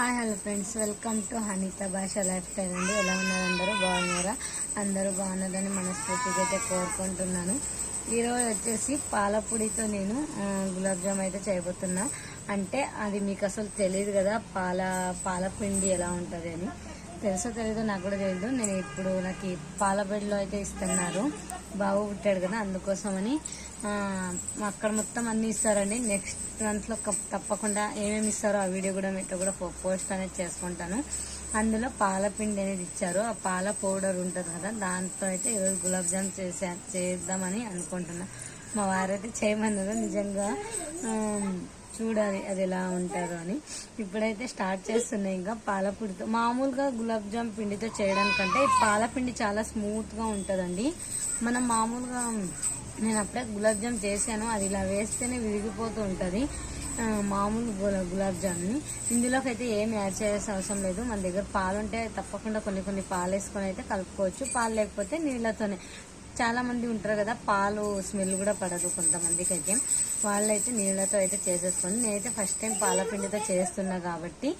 Hi hello friends. Welcome to Haneetha Bhasha lifestyle అండి. ఎలా ఉన్నారు అందరూ? బాగున్నారా? అందరూ బాగున్నారని మనస్ఫూర్తిగా అయితే కోరుకుంటున్నాను. ఈరోజు వచ్చేసి పాలపొడితో నేను గులాబ్ జామ్ అయితే చేయబోతున్నా. అంటే అది మీకు అసలు తెలియదు కదా పాల పాలపిండి ఎలా ఉంటుంది అని తెలుసో తెలీదో నాకు కూడా తెలియదు నేను ఇప్పుడు నాకు ఈ పాల బెడ్లో అయితే ఇస్తున్నారు. బాబు పుట్టాడు కదా అందుకోసమని అక్కడ మొత్తం అన్ని ఇస్తారండి. నెక్స్ట్ మంత్లో తప్పకుండా ఏమేమి ఇస్తారో ఆ వీడియో కూడా మీతో కూడా పో- పోస్ట్ అనేది చేసుకుంటాను. అందులో పాల పిండి అనేది ఇచ్చారు. ఆ పాల పౌడర్ ఉంటుంది కదా దాంతో అయితే ఈరోజు గులాబ్ జామ్ చేసా చేద్దామని అనుకుంటున్నా. మా వారైతే చేయమన్నారు నిజంగా. చూడాలి అది ఎలా ఉంటారో అని. ఇప్పుడైతే స్టార్ట్ చేస్తున్నాయి ఇంకా పాలపిండితో. మామూలుగా గులాబ్ జామ్ పిండితో చేయడానికంటే ఈ పాలపిండి చాలా స్మూత్గా ఉంటుందండి. మనం మామూలుగా నేను అప్పుడే గులాబ్ జామ్ చేశాను. అది ఇలా వేస్తేనే విరిగిపోతూ ఉంటుంది. మామూలు గులా- గులాబ్ జామ్ని. ఇందులోకి అయితే ఏం యాడ్ చేయాల్సిన అవసరం లేదు. మన దగ్గర పాలు ఉంటే తప్పకుండా కొన్ని కొన్ని పాలు వేసుకొని అయితే కలుపుకోవచ్చు. పాలు లేకపోతే నీళ్ళతోనే. చాలామంది ఉంటారు కదా పాలు స్మెల్ కూడా పడదు కొంతమందికి అయితే వాళ్ళైతే నీళ్ళతో అయితే చేసేసుకొని నేనైతే ఫస్ట్ టైం పాలపిండితో చేస్తున్నా కాబట్టి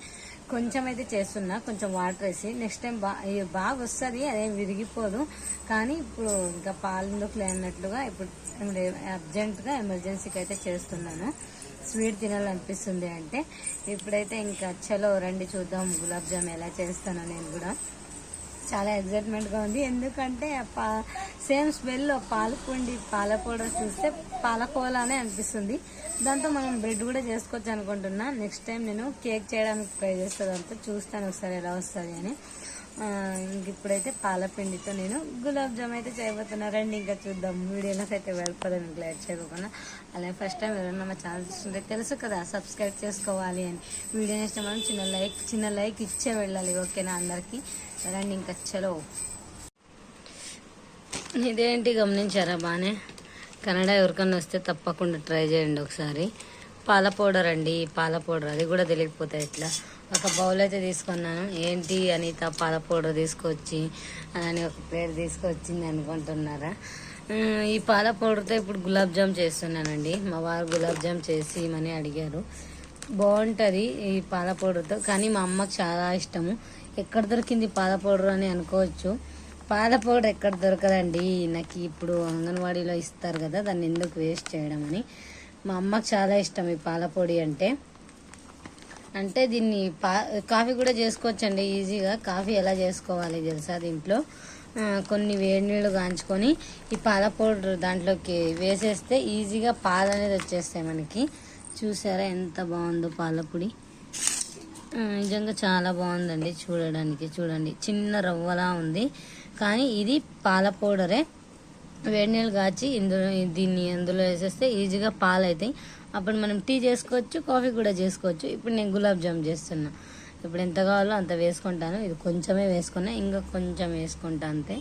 కొంచెం అయితే చేస్తున్నా కొంచెం వాటర్ వేసి నెక్స్ట్ టైం బా బాగా వస్తుంది అదేం విరిగిపోదు. కానీ ఇప్పుడు ఇంకా పాలెందుకు లేనట్లుగా ఇప్పుడు అర్జెంటుగా ఎమర్జెన్సీకి అయితే చేస్తున్నాను. స్వీట్ తినాలనిపిస్తుంది అంటే ఇప్పుడైతే ఇంకా చలో రండి చూద్దాం గులాబ్ జామ్ ఎలా చేస్తానో నేను కూడా. చాలా ఎగ్జైట్మెంట్గా ఉంది. ఎందుకంటే పా సేమ్ స్మెల్ పాలపిండి పాల పౌడర్ చూస్తే పాలకోలానే అనిపిస్తుంది. దాంతో మనం బ్రెడ్ కూడా చేసుకోవచ్చు అనుకుంటున్నా. నెక్స్ట్ టైం నేను కేక్ చేయడానికి ట్రై చేస్తాను. అంతా చూస్తాను ఒకసారి ఎలా వస్తుంది అని. ఇప్పుడైతే పాలపిండితో నేను గులాబ్ జామ్ అయితే చేయబోతున్నారండి ఇంకా చూద్దాం. వీడియోలోకి అయితే వెళ్ళిపోదాం ఇంకా లేట్ చేయకుండా అలాగే ఫస్ట్ టైం ఎవరైనా మా ఛానల్ చూస్తుంటే తెలుసు కదా సబ్స్క్రైబ్ చేసుకోవాలి అని. వీడియో ఇష్టం మనం చిన్న లైక్ చిన్న లైక్ ఇచ్చే వెళ్ళాలి ఓకేనా అందరికీ? రండి ఇంకా చలో. ఇదేంటి గమనించారా బాగానే కన్నడ ఎవరికన్నా వస్తే తప్పకుండా ట్రై చేయండి ఒకసారి. పాల పౌడర్ అండి పాల పౌడర్. అది కూడా తెలియకపోతే ఎట్లా? ఒక బౌల్ అయితే తీసుకున్నాను. ఏంటి అనిత పాల పౌడర్ తీసుకొచ్చి అని ఒక ప్లేట్ తీసుకొచ్చింది అనుకుంటున్నారా? ఈ పాల పౌడర్తో ఇప్పుడు గులాబ్ జామ్ చేస్తున్నానండి. మా వారు గులాబ్ జామ్ చేసి ఇమని అడిగారు. బాగుంటుంది ఈ పాల పౌడర్తో కానీ మా అమ్మకు చాలా ఇష్టము. ఎక్కడ దొరికింది పాల పౌడర్ అని అనుకోవచ్చు. పాల పౌడర్ ఎక్కడ దొరకదండి? నాకు ఇప్పుడు అంగన్వాడీలో ఇస్తారు కదా దాన్ని ఎందుకు వేస్ట్ చేయడం అని. మా అమ్మకి చాలా ఇష్టం ఈ పాల పొడి అంటే. అంటే దీన్ని పా కాఫీ కూడా చేసుకోవచ్చండి ఈజీగా. కాఫీ ఎలా చేసుకోవాలి తెలుసా దీంట్లో? కొన్ని వేడి నీళ్ళు కాంచుకొని ఈ పాల పౌడర్ దాంట్లోకి వేసేస్తే ఈజీగా పాలు అనేది వచ్చేస్తాయి మనకి. చూసారా ఎంత బాగుందో పాలపొడి? నిజంగా చాలా బాగుందండి చూడడానికి చూడండి. చిన్న రవ్వలా ఉంది. కానీ ఇది పాల పౌడరే వేడి నీళ్ళు కాచి ఇందులో దీన్ని అందులో వేసేస్తే ఈజీగా పాలు అవుతాయి అప్పుడు మనం టీ చేసుకోవచ్చు కాఫీ కూడా చేసుకోవచ్చు. ఇప్పుడు నేను గులాబ్ జామ్ చేస్తున్నా. ఇప్పుడు ఎంత కావాలో అంత వేసుకుంటాను. ఇది కొంచెమే వేసుకున్నా ఇంకా కొంచెం వేసుకుంటా అంతే.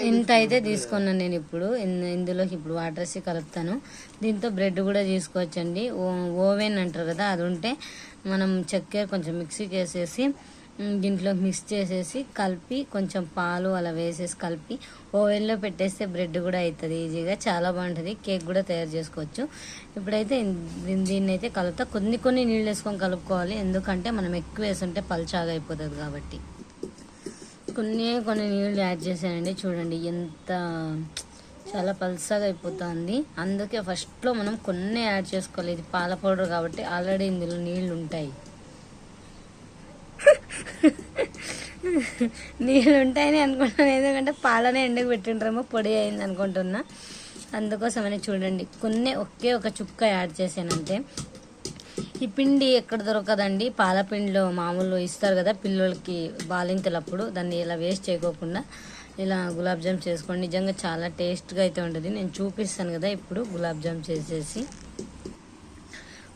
ఇంత అయితే తీసుకున్నాను నేను ఇప్పుడు. ఇందులోకి ఇప్పుడు వాటర్ వేసి కలుపుతాను. దీంతో బ్రెడ్ కూడా తీసుకోవచ్చండి. ఓ- ఓవెన్ అంటారు కదా అది ఉంటే మనం చక్కెర కొంచెం మిక్సీకి వేసేసి దీంట్లోకి మిక్స్ చేసేసి కలిపి కొంచెం పాలు అలా వేసేసి కలిపి ఓవెన్లో పెట్టేస్తే బ్రెడ్ కూడా అవుతుంది ఈజీగా చాలా బాగుంటుంది. కేక్ కూడా తయారు చేసుకోవచ్చు. ఇప్పుడైతే దీన్ని అయితే కలుపుతా. కొన్ని కొన్ని నీళ్ళు వేసుకొని కలుపుకోవాలి. ఎందుకంటే మనం ఎక్కువ వేసుంటే పల్చాగా అయిపోతుంది కాబట్టి. కొన్ని కొన్ని నీళ్ళు యాడ్ చేశానండి. చూడండి ఎంత చాలా పల్సగా అయిపోతుంది. అందుకే ఫస్ట్లో మనం కొన్ని యాడ్ చేసుకోవాలి. ఇది పాల పౌడర్ కాబట్టి ఆల్రెడీ ఇందులో నీళ్ళు ఉంటాయి. నీళ్ళు ఉంటాయని అనుకుంటున్నాను. ఎందుకంటే పాలనే ఎండకు పెట్టిండ్రేమో పొడి అయింది అనుకుంటున్నా. అందుకోసమని చూడండి. కొన్ని ఒకే ఒక చుక్క యాడ్ చేశాను ఈ పిండి ఎక్కడ దొరకదండి? పాలపిండిలో మామూలు ఇస్తారు కదా పిల్లలకి బాలింతలప్పుడు. దాన్ని ఇలా వేస్ట్ చేయకోకుండా ఇలా గులాబ్ జామ్ చేసుకోండి. నిజంగా చాలా టేస్ట్గా అయితే ఉంటుంది. నేను చూపిస్తాను కదా ఇప్పుడు గులాబ్ జామ్ చేసేసి.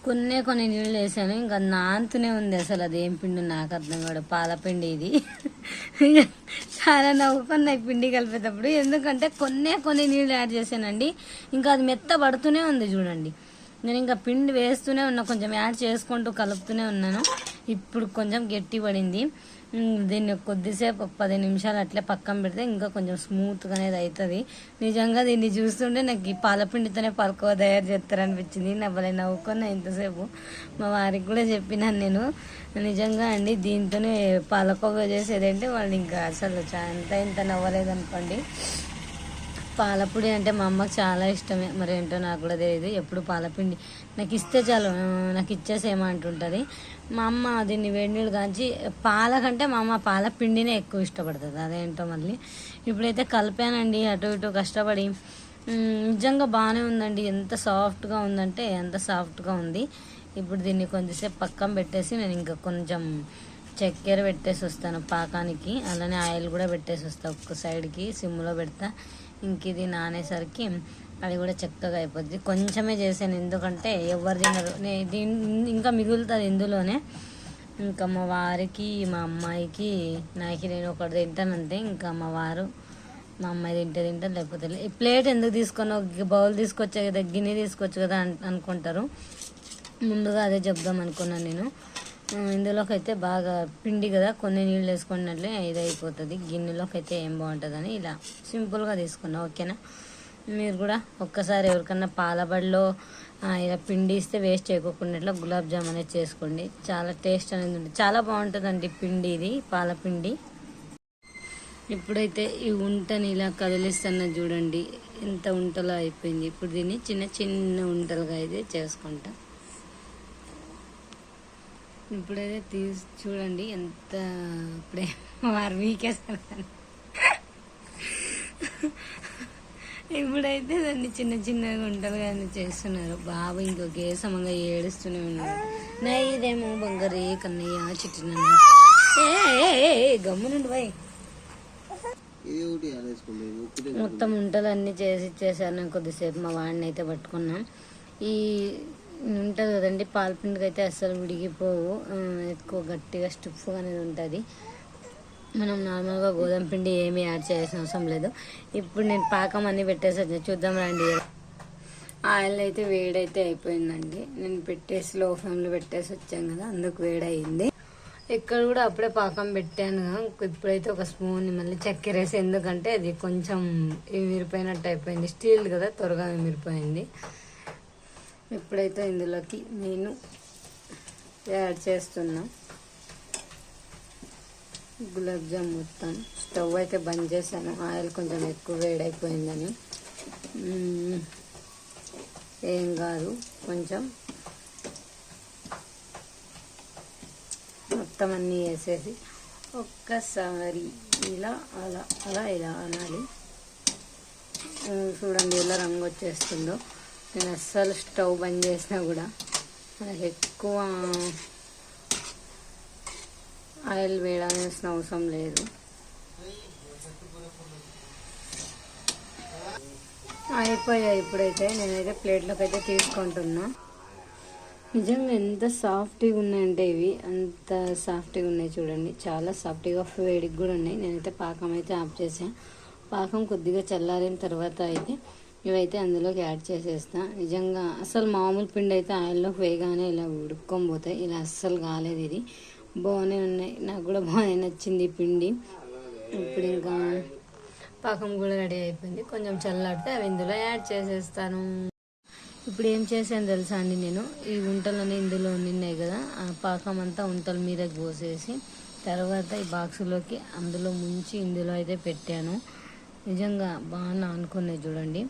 కొన్ని కొన్ని నీళ్ళు వేసాను. ఇంకా నాంతూనే ఉంది అసలు అది ఏం పిండి నాకు అర్థం కాదు. పాలపిండి ఇది. చాలా నవ్వుకున్నా నాకు పిండి కలిపేటప్పుడు. ఎందుకంటే కొన్నే కొన్ని నీళ్ళు యాడ్ చేశానండి. ఇంకా అది మెత్త పడుతూనే ఉంది చూడండి. నేను ఇంకా పిండి వేస్తూనే ఉన్నా. కొంచెం యాడ్ చేసుకుంటూ కలుపుతూనే ఉన్నాను. ఇప్పుడు కొంచెం గట్టి పడింది. దీన్ని కొద్దిసేపు ఒక పది నిమిషాలు అట్లే పక్కన పెడితే ఇంకా కొంచెం స్మూత్గా అనేది అవుతుంది. నిజంగా దీన్ని చూస్తుంటే నాకు ఈ పాలపిండితోనే పాలకోవ తయారు చేస్తారనిపించింది. నవ్వలే నవ్వుకున్నా ఇంతసేపు. మా వారికి కూడా చెప్పినాను నేను. నిజంగా అండి దీంతోనే పాలకోవ చేసేదంటే వాళ్ళు ఇంకా అసలు చా- అంత ఇంత నవ్వలేదనుకోండి. పాలపొడి అంటే మా అమ్మకి చాలా ఇష్టమే. మరి ఏంటో నాకు కూడా తెలియదు ఎప్పుడు పాలపిండి. నాకు ఇస్తే చాలు. నాకు నాకు ఇచ్చేసేయమంటుంటుంది మా అమ్మ దీన్ని వేడినీళ్ళు కాంచి పాల కంటే మా అమ్మ పాల పిండినే ఎక్కువ ఇష్టపడుతుంది. అదేంటో మళ్ళీ. ఇప్పుడైతే కలిపానండి. అటు ఇటు కష్టపడి. నిజంగా బాగానే ఉందండి. ఎంత సాఫ్ట్గా ఉందంటే ఎంత సాఫ్ట్గా ఉంది. ఇప్పుడు దీన్ని కొంచెంసేపు పక్కన పెట్టేసి నేను ఇంకా కొంచెం చక్కెర పెట్టేసి వస్తాను పాకానికి. అలానే ఆయిల్ కూడా పెట్టేసి వస్తాను ఒక్క సైడ్కి సిమ్లో పెడతా. ఇంక ఇది నానేసరికి అది కూడా చక్కగా అయిపోద్ది. కొంచెమే చేశాను. ఎందుకంటే ఎవరు తినరు. ఇంకా మిగులుతుంది ఇందులోనే. ఇంకా మా వారికి మా అమ్మాయికి నాకు నేను ఒకటి తింటానంటే ఇంకా మా వారు మా అమ్మాయి తింటే తింటారు లేకపోతే ఈ ప్లేట్ ఎందుకు తీసుకొని బౌల్ తీసుకొచ్చే కదా? గిన్నె తీసుకొచ్చు కదా అనుకుంటారు. ముందుగా అదే చెప్దాం అనుకున్నాను నేను. ఇందులోకి అయితే బాగా పిండి కదా కొన్ని నీళ్ళు వేసుకున్నట్లే ఇది అయిపోతుంది గిన్నెలోకి అయితే ఏం బాగుంటుందని ఇలా సింపుల్గా తీసుకున్నా ఓకేనా? మీరు కూడా ఒక్కసారి ఎవరికన్నా పాలబడిలో ఇలా పిండి ఇస్తే వేస్ట్ చేయకుండా గులాబ్ జామ్ అనేది చేసుకోండి. చాలా టేస్ట్ అనేది ఉంటుంది. చాలా బాగుంటుందండి పిండి ఇది పాలపిండి. ఇప్పుడైతే ఈ ఉంటని ఇలా కదిలిస్తున్నా చూడండి ఎంత ఉంటలో అయిపోయింది. ఇప్పుడు దీన్ని చిన్న చిన్న ఉంటలుగా అయితే చేసుకుంటాం. ఇప్పుడైతే తీసి చూడండి ఎంత ఇప్పుడే వారు వీకేస్తారు ఇప్పుడైతే దాన్ని చిన్న చిన్నగా ఉంటలుగా అన్ని చేస్తున్నారు. బాబు ఇంకొక ఏసమంగా ఏడుస్తూనే ఉన్నాడు. నా ఇదేమో బంగారే కన్నయ్య చిట్టిన గమ్మునుండి బాయ్ మొత్తం ఉంటలు అన్నీ చేసి ఇచ్చేసాను నేను కొద్దిసేపు మా వాడిని అయితే పట్టుకున్నాం. ఈ ఉంటుంది కదండి పాలపిండికి అయితే అస్సలు విడిగిపోవు. ఎక్కువ గట్టిగా స్టిఫ్ అనేది ఉంటుంది. మనం నార్మల్గా గోధుమ పిండి ఏమీ యాడ్ చేయాల్సిన అవసరం లేదు. ఇప్పుడు నేను పాకం అన్నీ పెట్టేసి చూద్దాం రండి. ఆయిల్ అయితే వేడైతే అయిపోయిందండి. నేను పెట్టేసి లో ఫ్లేమ్లో పెట్టేసి వచ్చాను కదా అందుకు వేడయింది. ఇక్కడ కూడా అప్పుడే పాకం పెట్టాను. ఇప్పుడైతే ఒక స్పూన్ మళ్ళీ చక్కెర వేసి ఎందుకంటే అది కొంచెం విరిపోయినట్టు అయిపోయింది. స్టీల్ కదా త్వరగా విరిపోయింది ఇప్పుడైతే ఇందులోకి నేను యాడ్ చేస్తున్నా గులాబ్ జామ్ మొత్తం స్టవ్ అయితే బంద్ చేశాను. ఆయిల్ కొంచెం ఎక్కువ వేడైపోయిందని. ఏం కాదు కొంచెం మొత్తం అన్నీ వేసేసి ఒక్కసారి ఇలా అలా అలా ఇలా అనాలి. చూడండి ఎలా రంగు వచ్చేస్తుందో. నేను అస్సలు స్టవ్ బంద్ చేసినా కూడా మనకు ఎక్కువ ఆయిల్ వేయాల్సిన అవసరం లేదు. అయిపోయాయి ఇప్పుడైతే నేనైతే ప్లేట్లోకి అయితే తీసుకుంటున్నా. నిజంగా ఎంత సాఫ్ట్గా ఉన్నాయంటే ఇవి. అంత సాఫ్ట్గా ఉన్నాయి చూడండి. చాలా సాఫ్ట్గా వేడికి కూడా ఉన్నాయి. నేనైతే పాకం అయితే ఆఫ్ చేసాను పాకం కొద్దిగా చల్లారిన తర్వాత అయితే ఇవైతే అందులోకి యాడ్ చేసేస్తా. నిజంగా అసలు మామూలు పిండి అయితే ఆయిల్లోకి వేయగానే ఇలా ఉడుక్కొని పోతాయి ఇలా అస్సలు కాలేదు ఇది. బాగానే ఉన్నాయి. నాకు కూడా బాగానే నచ్చింది ఈ పిండి. ఇప్పుడు ఇంకా పాకం కూడా రెడీ అయిపోయింది. కొంచెం చల్లాడితే అవి ఇందులో యాడ్ చేసేస్తాను. ఇప్పుడు ఏం చేశాను తెలుసా అండి నేను? ఈ ఉంటలన్నీ ఇందులో ఉన్నాయి కదా. ఆ పాకం అంతా ఉంటల మీదకి పోసేసి తర్వాత ఈ బాక్సులోకి అందులో ముంచి ఇందులో అయితే పెట్టాను. నిజంగా బాగా అనుకున్నాయి చూడండి.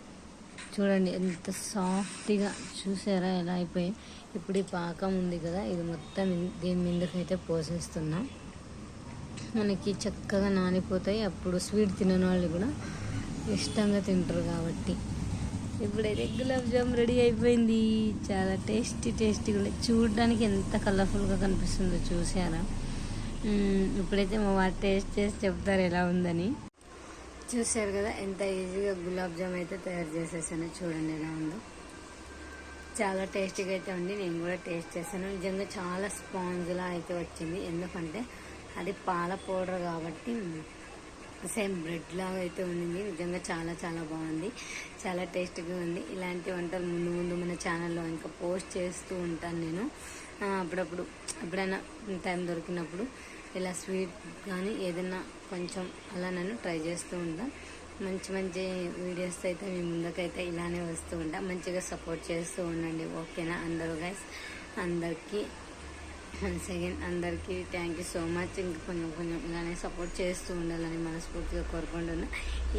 చూడండి ఎంత సాఫ్ట్గా చూసారా ఎలా అయిపోయి. ఇప్పుడు ఈ పాకం ఉంది కదా ఇది మొత్తం దీని మీదకైతే పోసేస్తున్నా. మనకి చక్కగా నానిపోతాయి అప్పుడు స్వీట్ తినని వాళ్ళు కూడా ఇష్టంగా తింటారు కాబట్టి. ఇప్పుడైతే గులాబ్ జామ్ రెడీ అయిపోయింది. చాలా టేస్టీ టేస్టీగా ఉంది చూడడానికి ఎంత కలర్ఫుల్గా కనిపిస్తుందో చూసారా. ఇప్పుడైతే మా వారు టేస్ట్ చేసి చెప్తారు ఎలా ఉందని. చూసారు కదా ఎంత ఈజీగా గులాబ్ జామ్ అయితే తయారు చేసేసాను చూడండి ఎలా ఉందో. చాలా టేస్టీగా అయితే ఉంది నేను కూడా టేస్ట్ చేశాను. నిజంగా చాలా స్పాంజ్లా అయితే వచ్చింది. ఎందుకంటే అది పాల పౌడర్ కాబట్టి సేమ్ బ్రెడ్ లాగా అయితే ఉండింది. నిజంగా చాలా చాలా బాగుంది చాలా టేస్ట్గా ఉంది. ఇలాంటి వంటలు ముందు ముందు మన ఛానల్లో ఇంకా పోస్ట్ చేస్తూ ఉంటాను నేను. అప్పుడప్పుడు ఎప్పుడైనా టైం దొరికినప్పుడు ఇలా స్వీట్ కానీ ఏదైనా కొంచెం అలా నన్ను ట్రై చేస్తూ ఉంటాను మంచి మంచి వీడియోస్ అయితే మీ ముందుకైతే ఇలానే వస్తూ ఉంటా. మంచిగా సపోర్ట్ చేస్తూ ఉండండి. ఓకేనా? అందరూ గైస్ అందరికీ వన్స్ అగైన్ అందరికీ థ్యాంక్ యూ సో మచ్ ఇంక కొంచెం కొంచెం ఇలానే సపోర్ట్ చేస్తూ ఉండాలని మనస్ఫూర్తిగా కోరుకుంటున్నా.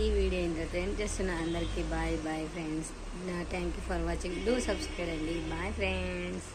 ఈ వీడియో ఎంటర్టైన్ చేస్తున్న అందరికీ bye bye friends thank you for watching do subscribe అండి. Bye friends